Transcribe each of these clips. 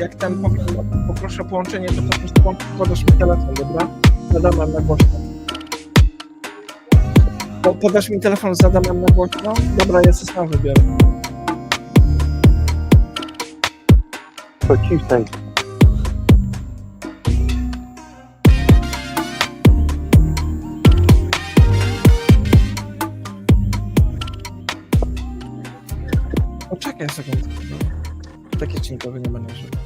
jak ten poproszę o połączenie, to po prostu podasz mi telefon, dobra? Z Adamem na głośno. Po, podasz mi telefon z Adamem na głośno? Dobra, ja sobie sam wybiorę. To ciszej. Poczekaj sekundkę. Takie ci nikogo nie będę żył.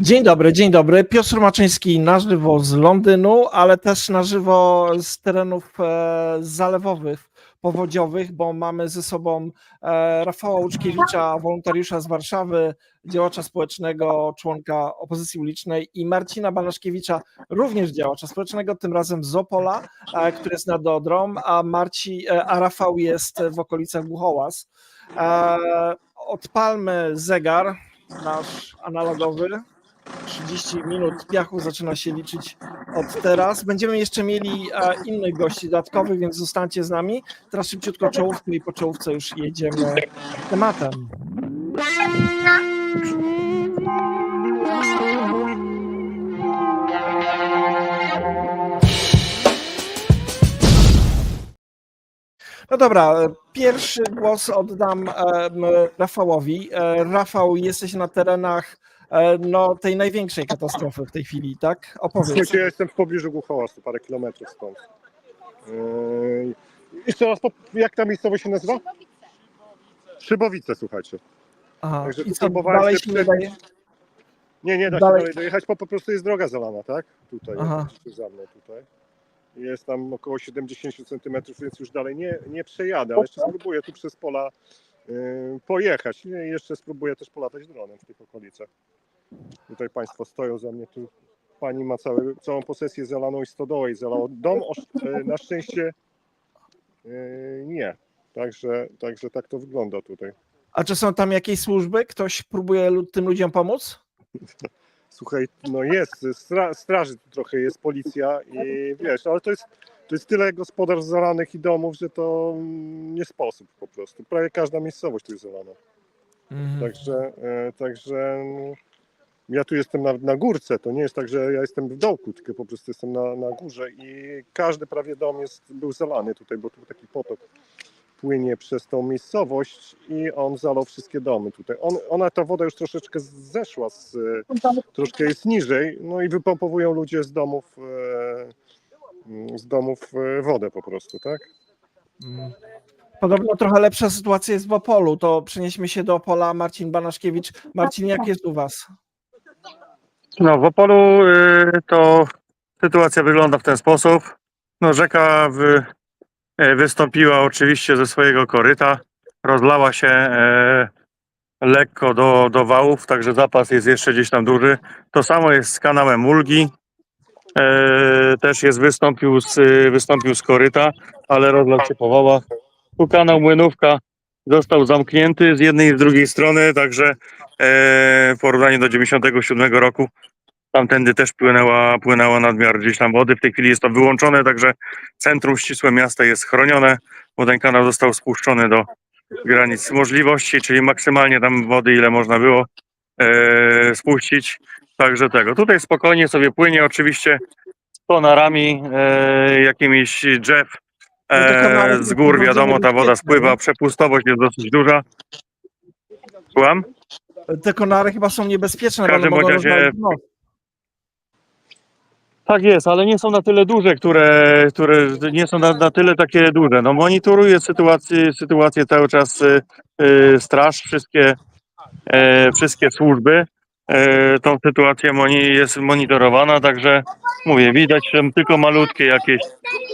Dzień dobry, dzień dobry. Piotr Maczyński na żywo z Londynu, ale też na żywo z terenów e, zalewowych, powodziowych, bo mamy ze sobą e, Rafała Łuczkiewicza, wolontariusza z Warszawy, działacza społecznego, członka opozycji ulicznej i Marcina Banaszkiewicza, również działacza społecznego, tym razem z Opola, e, który jest nad Odrą, a, Marci, a Rafał jest w okolicach Buchołaz. E, Odpalmy zegar, nasz analogowy. 30 minut piachu zaczyna się liczyć od teraz. Będziemy jeszcze mieli innych gości dodatkowych, więc zostańcie z nami. Teraz szybciutko czołówkę i po czołówce już jedziemy tematem. No dobra, pierwszy głos oddam Rafałowi. E, Rafał, jesteś na terenach no, tej największej katastrofy w tej chwili, tak? Opowiedz. Słuchajcie, ja jestem w pobliżu Głuchołasu, parę kilometrów stąd. Yy, jeszcze raz, jak ta miejscowość się nazywa? Szybowice, słuchajcie. Aha. Także I co, dalej się nie daje? Nie, nie da się Dalej- dalej dojechać, bo po prostu jest droga zalana, tak? Tutaj, Aha. za mną tutaj. Jest tam około 70 cm, więc już dalej nie, nie przejadę, ale jeszcze spróbuję tu przez pola yy, pojechać. I jeszcze spróbuję też polatać dronem w tych okolicach. Tutaj Państwo stoją za mnie, tu Pani ma cały, całą posesję zalaną i stodołę i dom. osz- yy, Na szczęście yy, nie. Także, także tak to wygląda tutaj. A czy są tam jakieś służby? Ktoś próbuje tym ludziom pomóc? Słuchaj, no jest, stra, straży tu trochę jest, policja i wiesz, ale to jest, to jest tyle gospodarstw zalanych i domów, że to nie sposób po prostu. Prawie każda miejscowość tu jest zalana. Mhm. Także, e, także no, ja tu jestem na, na górce, to nie jest tak, że ja jestem w dołku, tylko po prostu jestem na, na górze i każdy prawie dom jest, był zalany tutaj, bo tu taki potok płynie przez tą miejscowość i on zalał wszystkie domy tutaj. On, ona, ta woda już troszeczkę zeszła, z, troszkę jest niżej, no i wypompowują ludzie z domów, e, z domów e, wodę po prostu, tak? Mhm. Podobno trochę lepsza sytuacja jest w Opolu, to przenieśmy się do Opola. Marcin Banaszkiewicz. Marcin, jak jest u Was? No w Opolu y, to sytuacja wygląda w ten sposób. No rzeka wy, e, wystąpiła oczywiście ze swojego koryta, rozlała się e, lekko do, do wałów, także zapas jest jeszcze gdzieś tam duży. To samo jest z kanałem Ulgi. E, też jest wystąpił z, wystąpił z koryta, ale rozlał się po wałach. Tu kanał Młynówka został zamknięty z jednej i z drugiej strony, także e, w porównaniu do 97 roku tamtędy też płynęła, płynęła nadmiar gdzieś tam wody. W tej chwili jest to wyłączone, także centrum ścisłe miasta jest chronione, bo ten kanał został spuszczony do granic możliwości, czyli maksymalnie tam wody, ile można było e, spuścić. Także tego. Tutaj spokojnie sobie płynie, oczywiście z tonarami, e, jakimiś drzew. E, z gór wiadomo, ta woda spływa, nie? przepustowość jest dosyć duża. Słucham? Te konary chyba są niebezpieczne, W bo one każdym mogą bądź razie- rozwalić most. Tak jest, ale nie są na tyle duże, które, które nie są na, na tyle takie duże. No monitoruje sytuację, sytuację cały czas y, y, straż, wszystkie, e, wszystkie służby. E, tą sytuację jest monitorowana, także mówię, widać że tylko malutkie jakieś,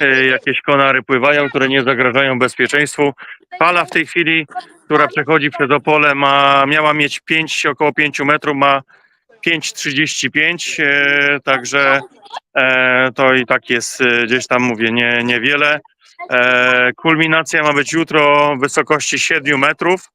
e, jakieś konary pływają, które nie zagrażają bezpieczeństwu. Fala w tej chwili, która przechodzi przez Opole, ma, miała mieć 5, około 5 metrów, ma 5,35, e, także to i tak jest gdzieś tam, mówię, nie, niewiele. Kulminacja ma być jutro w wysokości 7 metrów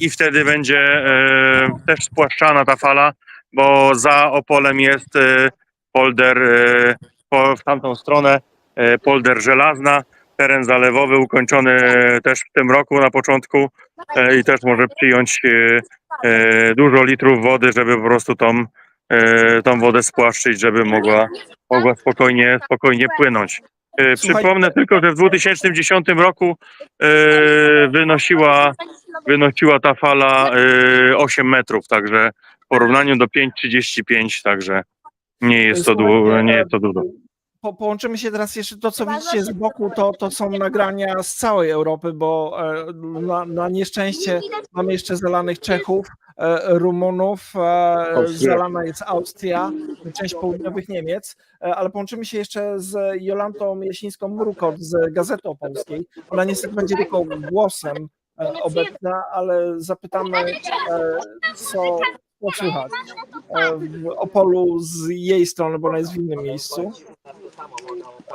i wtedy będzie e, też spłaszczana ta fala, bo za Opolem jest e, polder e, po, w tamtą stronę, e, polder żelazna. teren zalewowy ukończony też w tym roku na początku e, i też może przyjąć e, e, dużo litrów wody, żeby po prostu tą, e, tą wodę spłaszczyć, żeby mogła, mogła spokojnie, spokojnie płynąć. E, Słuchaj- Przypomnę tylko, że w 2010 roku e, wynosiła, wynosiła ta fala e, 8 metrów, także w porównaniu do 5,35, także nie jest to, du- nie jest to dużo. Po, połączymy się teraz jeszcze to, co widzicie z boku, to, to są nagrania z całej Europy, bo e, na, na nieszczęście mamy jeszcze zalanych Czechów, e, Rumunów, e, Austria. zalana jest Austria, część południowych Niemiec, e, ale połączymy się jeszcze z Jolantą Jasińską-Mrukot z Gazety Opolskiej. Ona niestety będzie tylko głosem e, obecna, ale zapytamy, e, co, e, w Opolu z jej strony, bo ona jest w innym miejscu.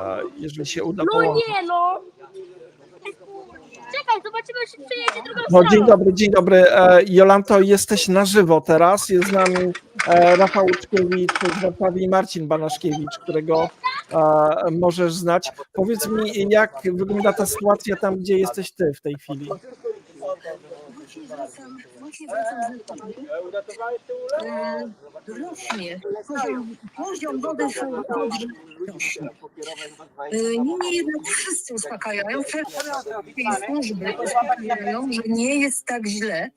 E, Jeżeli się uda No nie no! Czekaj, zobaczymy, czy przejedzie drugą No, stroną. dzień dobry, dzień dobry. E, Jolanto, jesteś na żywo teraz. Jest z nami e, Rafał Uczkiewicz z Warszawy i Marcin Banaszkiewicz, którego e, możesz znać. Powiedz mi, jak wygląda ta sytuacja tam, gdzie jesteś ty w tej chwili? Właśnie wracam, z Letni. E, Rośnie, poziom, wody w Odrze rośnie. E, Niemniej jednak wszyscy uspokajają, wszelkie służby uspokajają, że nie jest tak źle.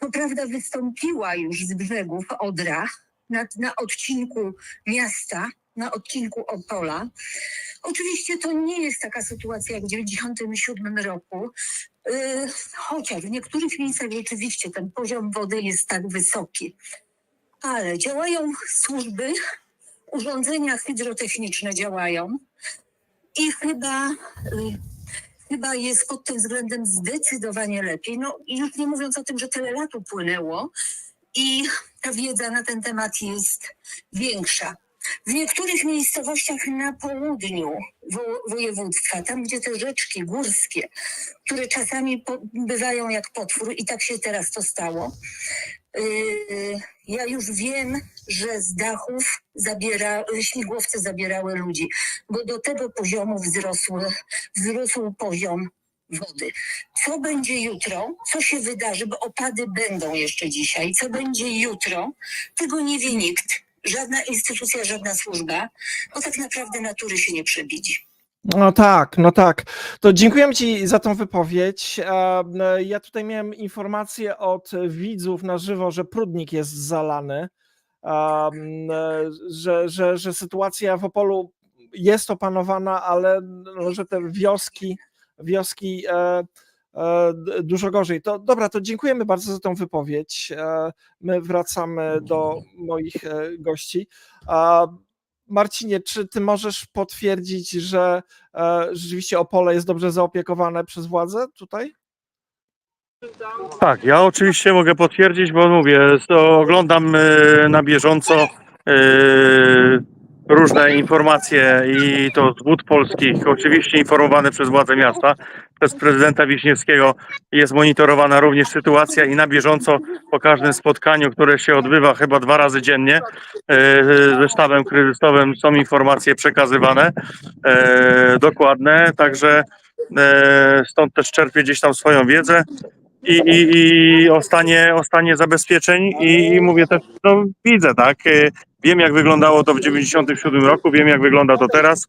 Co prawda wystąpiła już z brzegów Odra na, na odcinku miasta, na odcinku Opola. Oczywiście to nie jest taka sytuacja jak w 1997 roku, Chociaż w niektórych miejscach rzeczywiście ten poziom wody jest tak wysoki. Ale działają służby, urządzenia hydrotechniczne działają i chyba, y, chyba jest pod tym względem zdecydowanie lepiej. No już nie mówiąc o tym, że tyle lat upłynęło i ta wiedza na ten temat jest większa. W niektórych miejscowościach na południu wo- województwa, tam gdzie te rzeczki górskie które czasami bywają jak potwór i tak się teraz to stało. Yy, ja już wiem, że z dachów zabiera, śmigłowce zabierały ludzi, bo do tego poziomu wzrosły, wzrósł poziom wody. Co będzie jutro? Co się wydarzy? Bo opady będą jeszcze dzisiaj. Co będzie jutro? Tego nie wie nikt. Żadna instytucja, żadna służba, bo tak naprawdę natury się nie przebidzi. No tak, no tak. To dziękujemy Ci za tą wypowiedź. E, Ja tutaj miałem informację od widzów na żywo, że Prudnik jest zalany, e, że, że, że sytuacja w Opolu jest opanowana, ale że te wioski, wioski e, e, dużo gorzej. To dobra, to dziękujemy bardzo za tą wypowiedź. E, My wracamy do moich e, gości. Marcinie, czy ty możesz potwierdzić, że e, rzeczywiście Opole jest dobrze zaopiekowane przez władze tutaj? Tak, ja oczywiście mogę potwierdzić, bo mówię, oglądam e, na bieżąco e, różne informacje i to z wód polskich, oczywiście informowane przez władze miasta, przez prezydenta Wiśniewskiego jest monitorowana również sytuacja i na bieżąco po każdym spotkaniu, które się odbywa chyba dwa razy dziennie e, ze sztabem kryzysowym są informacje przekazywane e, dokładne, także e, stąd też czerpię gdzieś tam swoją wiedzę i, i, i o, stanie, o stanie zabezpieczeń i, i mówię też, no widzę, tak, wiem jak wyglądało to w 97 roku, wiem jak wygląda to teraz,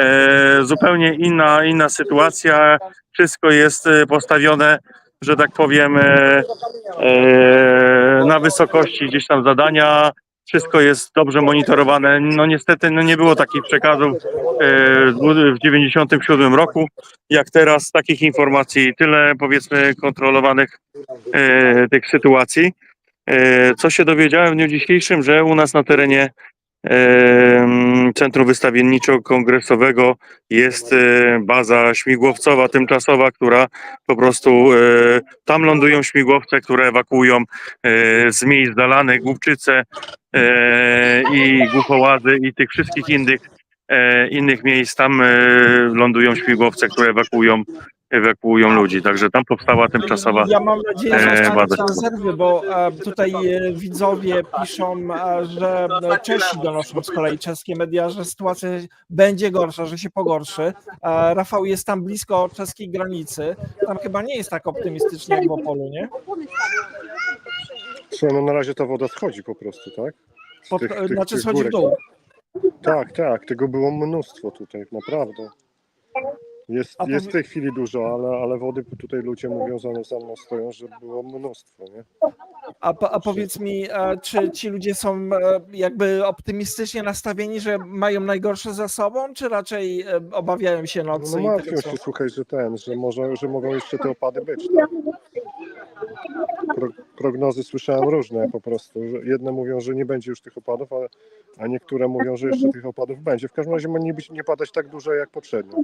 e, zupełnie inna, inna sytuacja, wszystko jest e, postawione, że tak powiem, e, e, na wysokości gdzieś tam zadania, wszystko jest dobrze monitorowane, no niestety no nie było takich przekazów e, w 97 roku, jak teraz takich informacji, tyle powiedzmy kontrolowanych e, tych sytuacji. E, co się dowiedziałem w dniu dzisiejszym, że u nas na terenie Centrum Wystawienniczo-Kongresowego jest e, baza śmigłowcowa tymczasowa, która po prostu e, tam lądują śmigłowce, które ewakuują e, z miejsc zalanych Głupczyce i Głuchołazy i tych wszystkich innych innych miejsc. Tam lądują śmigłowce, które ewakuują ewakuują ludzi. Także tam powstała tymczasowa Ja mam nadzieję, że e, baza. te rezerwy, bo e, tutaj e, widzowie piszą, e, że e, Czesi donoszą z kolei czeskie media, że sytuacja będzie gorsza, że się pogorszy. E, Rafał jest tam blisko czeskiej granicy. Tam chyba nie jest tak optymistycznie jak w Opolu, nie? Co, no na razie ta woda schodzi po prostu, tak? Z Pod, tych- tych- znaczy tych schodzi w górek. dół. Tak, tak, tego było mnóstwo tutaj, naprawdę. Jest, A jest w tej chwili dużo, ale, ale wody tutaj ludzie mówią za, za mną stoją, że było mnóstwo, nie? A, po- a powiedz mi, czy ci ludzie są e, jakby optymistycznie nastawieni, że mają najgorsze za sobą, czy raczej e, obawiają się No, nocy? no martwią się, słuchaj, że ten, że, może, że mogą jeszcze te opady być. Tak? Pro, prognozy słyszałem różne po prostu. Że jedne mówią, że nie będzie już tych opadów, a, a niektóre mówią, że jeszcze tych opadów będzie. W każdym razie ma nie, być, nie padać tak dużo jak poprzednio.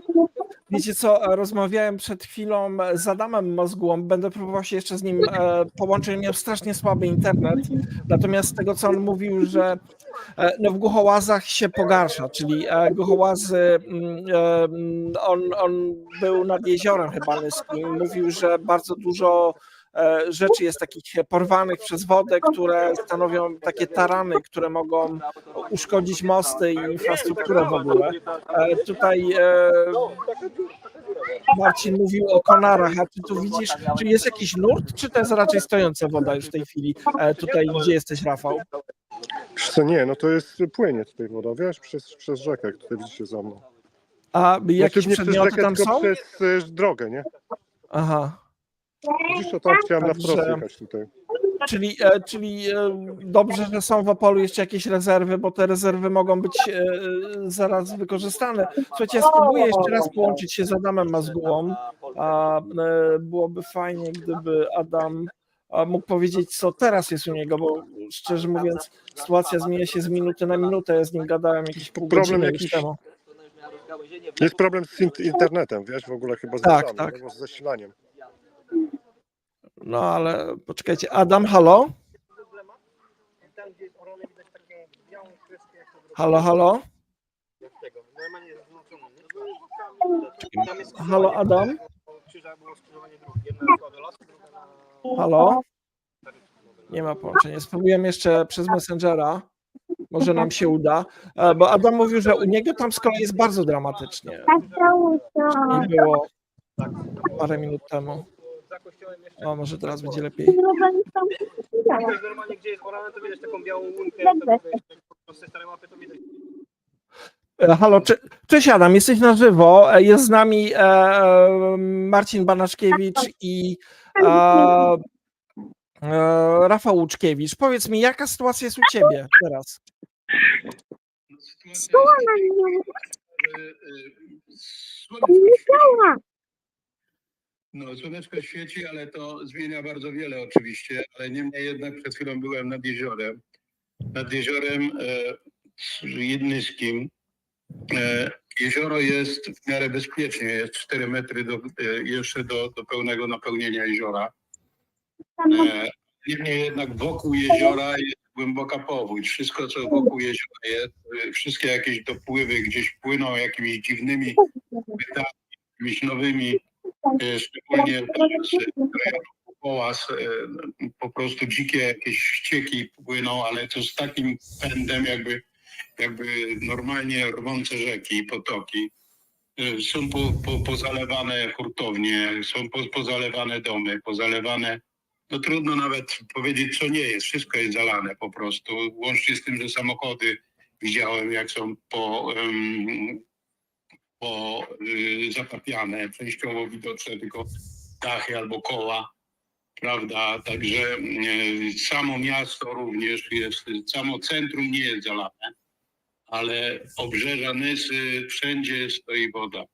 Wiecie co, rozmawiałem przed chwilą z Adamem Mozgułą, będę próbował się jeszcze z nim e, połączyć, miał strasznie słaby internet, natomiast z tego co on mówił, że e, no w Głuchołazach się pogarsza, czyli e, Głuchołazy, mm, mm, on, on był nad jeziorem chyba Nyskim, mówił, że bardzo dużo rzeczy jest takich porwanych przez wodę, które stanowią takie tarany, które mogą uszkodzić mosty i infrastrukturę w ogóle. E, Tutaj e, Marcin mówił o konarach, a ty tu widzisz, czy jest jakiś nurt, czy to jest raczej stojąca woda już w tej chwili, e, tutaj gdzie jesteś Rafał? Co, nie, no to jest, płynie tutaj woda, wiesz, przez, przez rzekę, jak tutaj widzicie za mną. A jakieś Znaczy nie przez przedmioty rzekę, tam są? przez e, drogę, nie? Aha, Widzisz, o tam chciałem na wprost jechać tutaj. czyli, e, czyli e, dobrze, że są w Opolu jeszcze jakieś rezerwy, bo te rezerwy mogą być e, zaraz wykorzystane. Słuchajcie, ja spróbuję jeszcze raz połączyć się z Adamem Mazgułą, a byłoby fajnie, gdyby Adam mógł powiedzieć, co teraz jest u niego, bo szczerze mówiąc, sytuacja zmienia się z minuty na minutę. Ja z nim gadałem jakieś pół Problem jakiś- temu. Jest problem z int- internetem, wiesz, w ogóle chyba z Tak, rzeczami, tak. albo z zasilaniem. No ale poczekajcie, Adam, halo? Halo, halo? Halo, Adam? Halo? Nie ma połączenia. Spróbujemy jeszcze przez Messengera. Może nam się uda. E, Bo Adam mówił, że u niego tam z kolei jest bardzo dramatycznie. I było parę minut temu. O, może teraz będzie lepiej. Normalnie gdzie jest orane, to widać taką białą łunkę, to widać, po prostu stare łapy, to widać E, Halo, cze- cześć Adam, jesteś na żywo. E, Jest z nami e, Marcin Banaszkiewicz i e, e, Rafał Łuczkiewicz. Powiedz mi, jaka sytuacja jest u ciebie teraz? Y, słoneczko świeci. No, słoneczko świeci, ale to zmienia bardzo wiele oczywiście, ale niemniej jednak przed chwilą byłem nad jeziorem. Nad jeziorem e, Jednyskim. E, jezioro jest w miarę bezpiecznie, jest 4 metry do, e, jeszcze do, do pełnego napełnienia jeziora. E, Niemniej jednak wokół jeziora jest głęboka powódź. Wszystko, co wokół jeziora jest, y, wszystkie jakieś dopływy gdzieś płyną jakimiś dziwnymi pytami, jakimiś nowymi, szczególnie z rejonu Połas, y, po prostu dzikie jakieś ścieki płyną, ale to z takim pędem jakby, jakby normalnie rwące rzeki, potoki. Y, Są po, po, pozalewane hurtownie, są po, pozalewane domy, pozalewane no trudno nawet powiedzieć, co nie jest. Wszystko jest zalane po prostu. Łącznie z tym, że samochody widziałem, jak są po, em, po y, zatapiane, częściowo widoczne tylko dachy albo koła. Prawda? Także y, samo miasto również jest, samo centrum nie jest zalane, ale obrzeża Nysy, wszędzie stoi woda.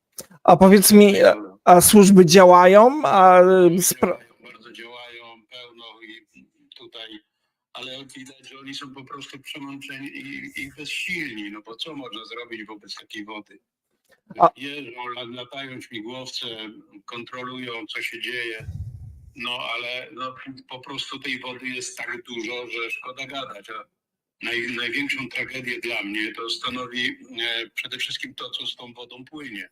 A powiedz mi, a służby działają? A spra- bardzo działają pełno i tutaj, ale widać, że oni są po prostu przemączeni i, i bezsilni, no bo co można zrobić wobec takiej wody? A- Jeżdżą, la- latają śmigłowce, kontrolują, co się dzieje, no ale no, po prostu tej wody jest tak dużo, że szkoda gadać. A naj, największą tragedię dla mnie to stanowi e, przede wszystkim to, co z tą wodą płynie.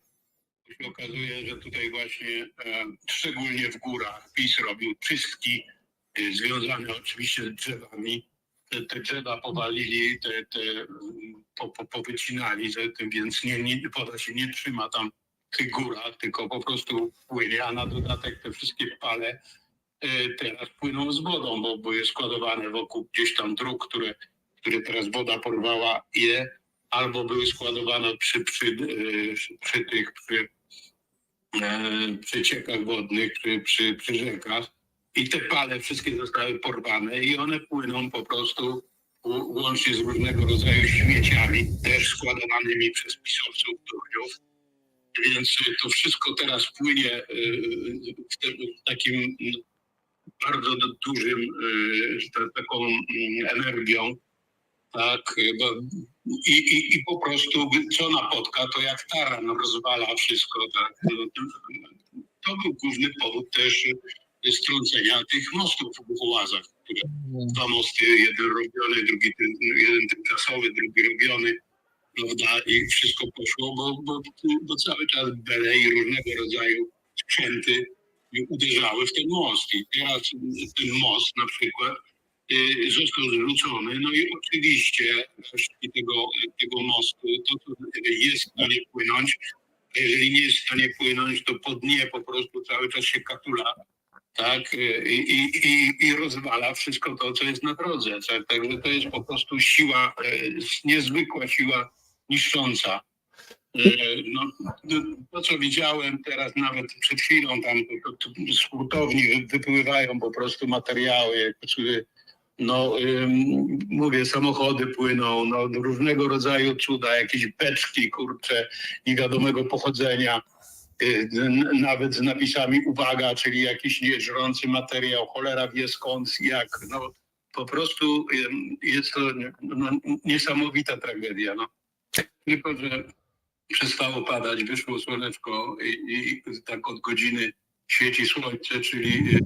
To się okazuje, że tutaj właśnie e, szczególnie w górach PiS robił czystki e, związane oczywiście z drzewami. Te, drzewa powalili, te, te po, po, powycinali, że- więc nie, nie, woda się nie trzyma tam w tych górach, tylko po prostu płynie, a na dodatek te wszystkie pale e, teraz płyną z wodą, bo były składowane wokół gdzieś tam dróg, które, które teraz woda porwała je, albo były składowane przy, przy, e, przy tych przy, e, przy ciekach wodnych, przy, przy, przy rzekach i te pale wszystkie zostały porwane i one płyną po prostu łącznie z różnego rodzaju śmieciami, też składowanymi przez pisowców durniów. Więc e, to wszystko teraz płynie e, w, takim bardzo du- dużym, że tak- taką mm, energią, tak, i, i, i po prostu co napotka, to jak taran rozwala wszystko, tak. No, to- był główny powód też strącenia tych mostów w Buchowazach, które dwa mosty, jeden robiony, drugi jeden tymczasowy, drugi robiony, prawda, i wszystko poszło, bo, bo, bo cały czas bele i różnego rodzaju sprzęty uderzały w ten most. I teraz ten most na przykład y, został zwrócony, no i oczywiście resztki tego, tego mostu, to co jest w stanie płynąć, a jeżeli nie jest w stanie płynąć, to po dnie po prostu cały czas się katula tak, i, i, i, i rozwala wszystko to, co jest na drodze. Tak, Także to jest po prostu siła, e, niezwykła siła niszcząca. E, No, to, to, co widziałem teraz, nawet przed chwilą, tam z hurtowni wy- wypływają po prostu materiały, no, mówię, samochody płyną, no, różnego rodzaju cuda, jakieś beczki, kurcze, niewiadomego pochodzenia y, nawet z napisami uwaga, czyli jakiś nieżrący materiał, cholera wie skąd, jak, no po prostu jest to no, niesamowita tragedia, no. Tylko, że przestało padać, wyszło słoneczko i, i tak od godziny świeci słońce, czyli y,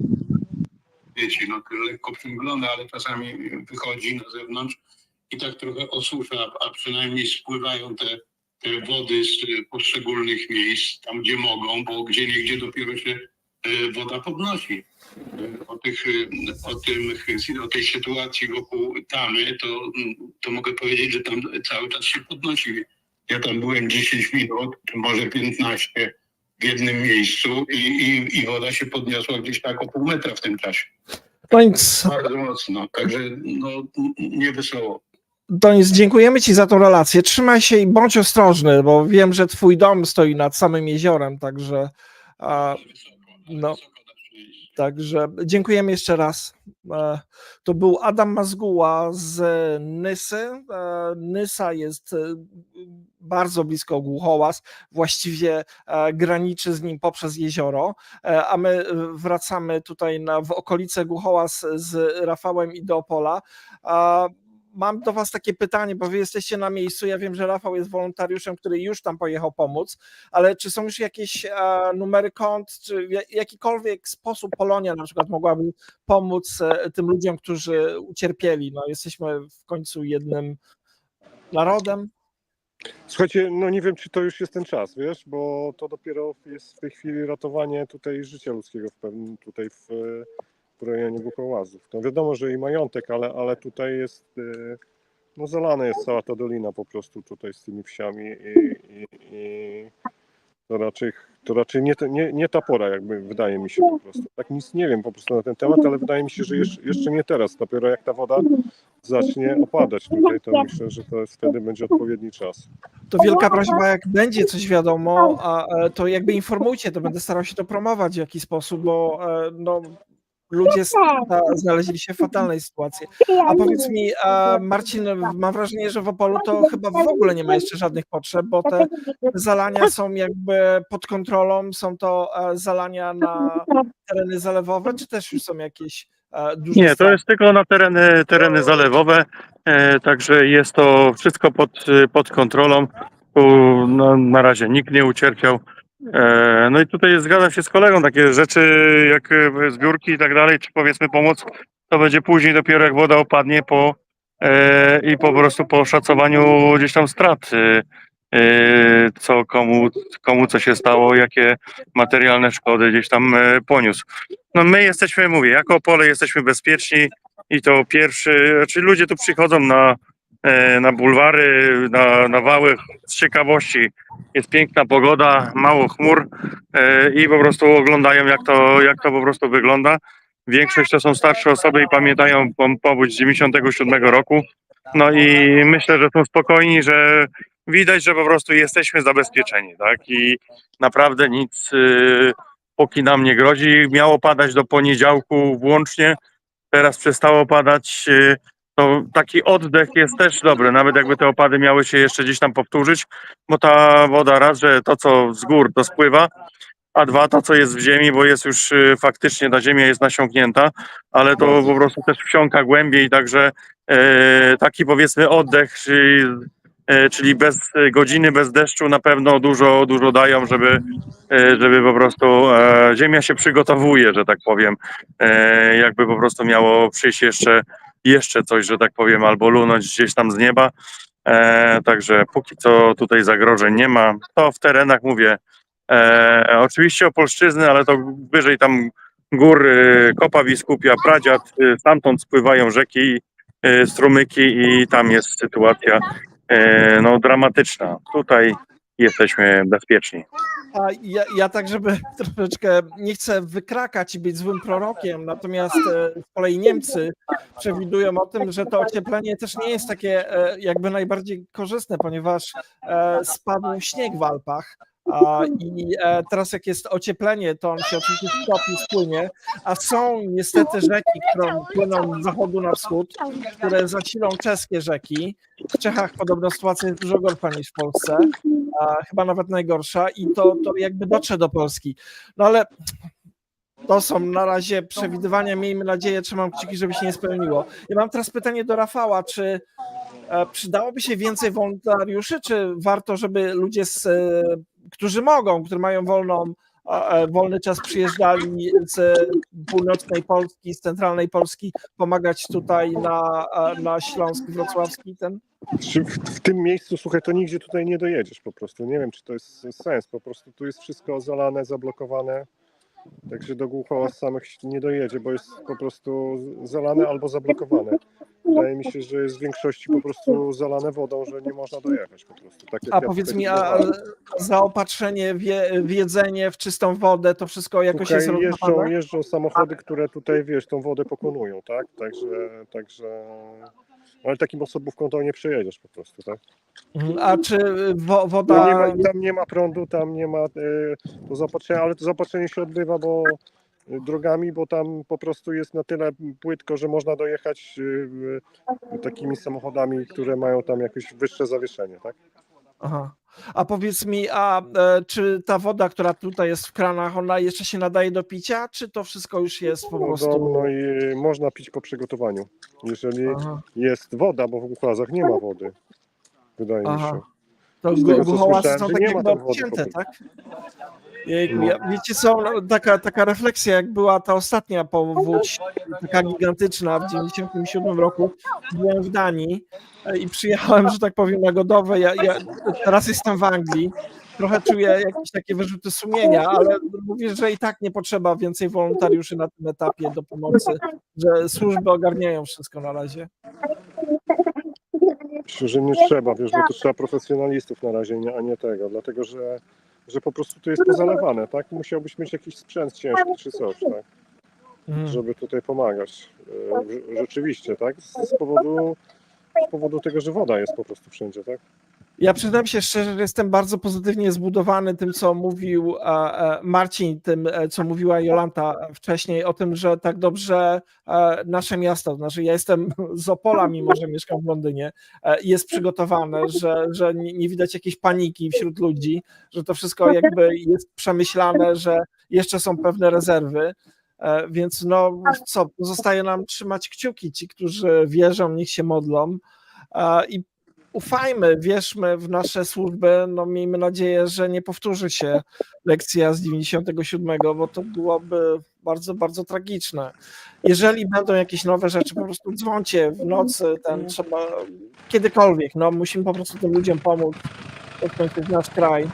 wiecie, no lekko przygląda, ale czasami wychodzi na zewnątrz i tak trochę osusza, a przynajmniej spływają te wody z poszczególnych miejsc, tam gdzie mogą, bo gdzie niegdzie dopiero się e, woda podnosi. O, tych, e, o, tym, o tej sytuacji wokół Tamy, to, mm, to mogę powiedzieć, że tam cały czas się podnosi. Ja tam byłem 10 minut, czy może 15 w jednym miejscu i, i, i woda się podniosła gdzieś tak o pół metra w tym czasie. Nic, Bardzo mocno, także no, nie nic, dziękujemy Ci za tą relację. Trzymaj się i bądź ostrożny, bo wiem, że Twój dom stoi nad samym jeziorem, także, a, no. także dziękujemy jeszcze raz. E, To był Adam Mazguła z Nysy. E, Nysa jest e, bardzo blisko Głuchołaz, właściwie graniczy z nim poprzez jezioro, a my wracamy tutaj na, w okolice Głuchołaz z Rafałem i do Opola. Mam do Was takie pytanie, bo Wy jesteście na miejscu. Ja wiem, że Rafał jest wolontariuszem, który już tam pojechał pomóc, ale czy są już jakieś e, numery kont, czy w ja- jakikolwiek sposób Polonia na przykład mogłaby pomóc e, tym ludziom, którzy ucierpieli? No, jesteśmy w końcu jednym narodem. Słuchajcie, no nie wiem, czy to już jest ten czas, wiesz, bo to dopiero jest w tej chwili ratowanie tutaj życia ludzkiego w pewnym, tutaj w, w rejonie Bukołazów. No wiadomo, że i majątek, ale, ale tutaj jest, e, no zalana jest cała ta dolina po prostu tutaj z tymi wsiami i, i, i to raczej, to raczej nie, nie, nie ta pora, jakby wydaje mi się po prostu. Tak nic nie wiem po prostu na ten temat, ale wydaje mi się, że jeszcze, jeszcze nie teraz. Dopiero jak ta woda zacznie opadać tutaj, to myślę, że to wtedy będzie odpowiedni czas. To wielka prośba, jak będzie coś wiadomo, a, e, to jakby informujcie, to będę starał się to promować w jakiś sposób, bo e, no, ludzie znaleźli się w fatalnej sytuacji. A powiedz mi, Marcin, mam wrażenie, że w Opolu to chyba w ogóle nie ma jeszcze żadnych potrzeb, bo te zalania są jakby pod kontrolą, są to e, zalania na tereny zalewowe, czy też już są jakieś e, duże Nie, to jest tylko na tereny, tereny zalewowe, e, także jest to wszystko pod, pod kontrolą. Na, na razie nikt nie ucierpiał. E, no i tutaj zgadzam się z kolegą, takie rzeczy jak e, zbiórki i tak dalej, czy powiedzmy pomoc, to będzie później dopiero jak woda opadnie po, e, i po prostu po szacowaniu gdzieś tam strat. Co komu, komu co się stało, jakie materialne szkody gdzieś tam poniósł. No my jesteśmy, mówię, jako Opole jesteśmy bezpieczni i to pierwszy, znaczy ludzie tu przychodzą na, na bulwary, na, na wały z ciekawości. Jest piękna pogoda, mało chmur e, i po prostu oglądają jak to, jak to po prostu wygląda. Większość to są starsze osoby i pamiętają powódź z 97 roku. No i myślę, że są spokojni, że widać, że po prostu jesteśmy zabezpieczeni, tak? I naprawdę nic y, póki nam nie grozi. Miało padać do poniedziałku włącznie, teraz przestało padać. y, To taki oddech jest też dobry, nawet jakby te opady miały się jeszcze gdzieś tam powtórzyć, bo ta woda raz, że to co z gór to spływa, a dwa to co jest w ziemi, bo jest już y, faktycznie ta ziemia jest nasiąknięta, ale to po prostu też wsiąka głębiej, także e, taki powiedzmy oddech, czyli, e, czyli bez godziny, bez deszczu na pewno dużo, dużo dają, żeby, e, żeby po prostu e, ziemia się przygotowuje, że tak powiem, e, jakby po prostu miało przyjść jeszcze, jeszcze coś, że tak powiem, albo lunąć gdzieś tam z nieba. E, także póki co tutaj zagrożeń nie ma. To w terenach mówię, e, oczywiście opolszczyzny, ale to wyżej tam gór e, Kopa Biskupia, Pradziad, e, stamtąd spływają rzeki, e, strumyki i tam jest sytuacja e, no, dramatyczna. Tutaj jesteśmy bezpieczni. A ja, ja tak, żeby troszeczkę nie chcę wykrakać i być złym prorokiem, natomiast e, z kolei Niemcy przewidują o tym, że to ocieplenie też nie jest takie e, jakby najbardziej korzystne, ponieważ e, spadł śnieg w Alpach. I e, teraz jak jest ocieplenie, to on się oczywiście stopi, spłynie, a są niestety rzeki, które płyną z zachodu na wschód, które zasilą czeskie rzeki. W Czechach podobno sytuacja jest dużo gorsza niż w Polsce, chyba nawet najgorsza i to, to jakby dotrze do Polski. No ale to są na razie przewidywania, miejmy nadzieję, trzymam kciuki, żeby się nie spełniło. Ja mam teraz pytanie do Rafała, czy przydałoby się więcej wolontariuszy, czy warto, żeby ludzie, z, e, którzy mogą, którzy mają wolną, e, wolny czas przyjeżdżali z północnej Polski, z centralnej Polski, pomagać tutaj na, na Śląsk Wrocławski ten? W tym miejscu, słuchaj, to nigdzie tutaj nie dojedziesz po prostu. Nie wiem, czy to jest sens. Po prostu tu jest wszystko zalane, zablokowane. Także do Głuchoła z samych nie dojedzie, bo jest po prostu zalane albo zablokowane. Wydaje mi się, że jest w większości po prostu zalane wodą, że nie można dojechać po prostu. Tak A ja powiedz mi, a zaopatrzenie, wie, w jedzenie, w czystą wodę, to wszystko jakoś Słuchaj, jest jeżdżą, rozwiązane? jeżdżą samochody, które tutaj, wiesz, tą wodę pokonują, tak? Także, także... Ale takim osobówką to nie przejedziesz po prostu, tak? Mhm. A czy wo, Tam woda... nie, ma, tam nie ma prądu, tam nie ma e, to zaopatrzenia, ale to zaopatrzenie się odbywa, bo e, drogami, bo tam po prostu jest na tyle płytko, że można dojechać takimi samochodami, które mają tam jakieś wyższe zawieszenie, tak? Aha. A powiedz mi, a e, czy ta woda, która tutaj jest w kranach, ona jeszcze się nadaje do picia, czy to wszystko już jest po prostu... Podobno i można pić po przygotowaniu. Jeżeli Aha. jest woda, bo w Głazach nie ma wody, wydaje mi Aha. się. To Z tego, co głuchołasy słyszałem, są że takie ma chyba tam wody obcięte, po tak? Ja, wiecie co, no, taka, taka refleksja, jak była ta ostatnia powódź, taka gigantyczna w 97 roku, byłem w Danii e, i przyjechałem, że tak powiem, na Godowe, ja, ja teraz jestem w Anglii, trochę czuję jakieś takie wyrzuty sumienia, ale mówię, że i tak nie potrzeba więcej wolontariuszy na tym etapie do pomocy, że służby ogarniają wszystko na razie. Myślę, że nie trzeba, wiesz, bo to trzeba profesjonalistów na razie, a nie tego, dlatego że, że po prostu tu jest pozalewane, tak? Musiałbyś mieć jakiś sprzęt ciężki czy coś, tak? Mhm. Żeby tutaj pomagać. E, rze- Rzeczywiście, tak? Z powodu z powodu tego, że woda jest po prostu wszędzie, tak? Ja przyznam się szczerze, że jestem bardzo pozytywnie zbudowany tym, co mówił e, e, Marcin, tym, e, co mówiła Jolanta wcześniej, o tym, że tak dobrze nasze miasto, to znaczy ja jestem z Opola, mimo że mieszkam w Londynie, jest przygotowane, że, że nie, widać jakiejś paniki wśród ludzi, że to wszystko jakby jest przemyślane, że jeszcze są pewne rezerwy. Więc no co, pozostaje nam trzymać kciuki. Ci, którzy wierzą, niech się modlą. I ufajmy, wierzmy w nasze służby, no miejmy nadzieję, że nie powtórzy się lekcja z 97, bo to byłoby bardzo, bardzo tragiczne. Jeżeli będą jakieś nowe rzeczy, po prostu dzwoncie w nocy, ten trzeba kiedykolwiek, no musimy po prostu tym ludziom pomóc. końcu jest nasz kraj.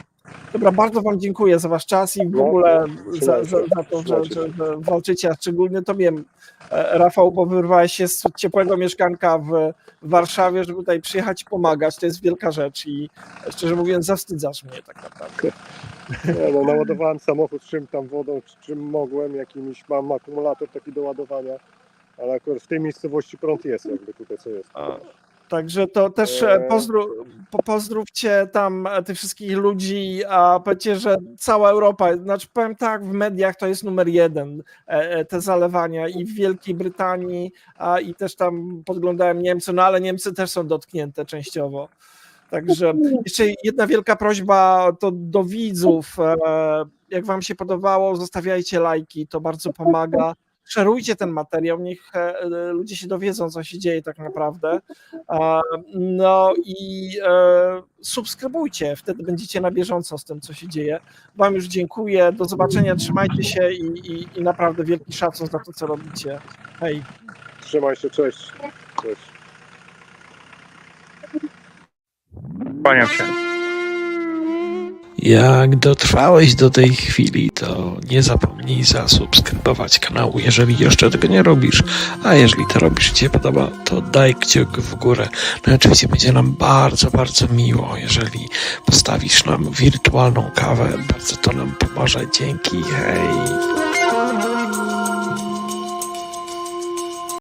Dobra, bardzo Wam dziękuję za Wasz czas i w No, ogóle za, trzymajcie za, się, za to, że, że, że walczycie, a szczególnie Tobie, e, Rafał, bo wyrwałeś się z ciepłego mieszkanka w Warszawie, żeby tutaj przyjechać i pomagać. To jest wielka rzecz i szczerze mówiąc zawstydzasz mnie tak naprawdę. Nie, no, naładowałem samochód czym tam wodą, czym mogłem, jakimiś mam akumulator taki do ładowania, ale akurat w tej miejscowości prąd jest, jakby tutaj co jest. A, Także to też e, Eee. pozdrów, po, pozdrówcie tam e, tych wszystkich ludzi, a powiedzcie, że cała Europa, znaczy powiem tak, w mediach to jest numer jeden, e, te zalewania i w Wielkiej Brytanii, a i też tam podglądałem Niemcy, no ale Niemcy też są dotknięte częściowo. Także jeszcze jedna wielka prośba to do widzów. Jak Wam się podobało, zostawiajcie lajki, to bardzo pomaga. Szerujcie ten materiał, niech e, e, ludzie się dowiedzą, co się dzieje tak naprawdę. No i e, subskrybujcie, wtedy będziecie na bieżąco z tym, co się dzieje. Wam już dziękuję, do zobaczenia, trzymajcie się i, i, i naprawdę wielki szacun za to, co robicie. Hej. Trzymaj się, cześć. Cześć. Kłaniam się. Jak dotrwałeś do tej chwili, to nie zapomnij zasubskrybować kanału, jeżeli jeszcze tego nie robisz. A jeżeli to robisz i Ci się podoba, to daj kciuk w górę. No oczywiście będzie nam bardzo, bardzo miło, jeżeli postawisz nam wirtualną kawę. Bardzo to nam pomoże. Dzięki, hej!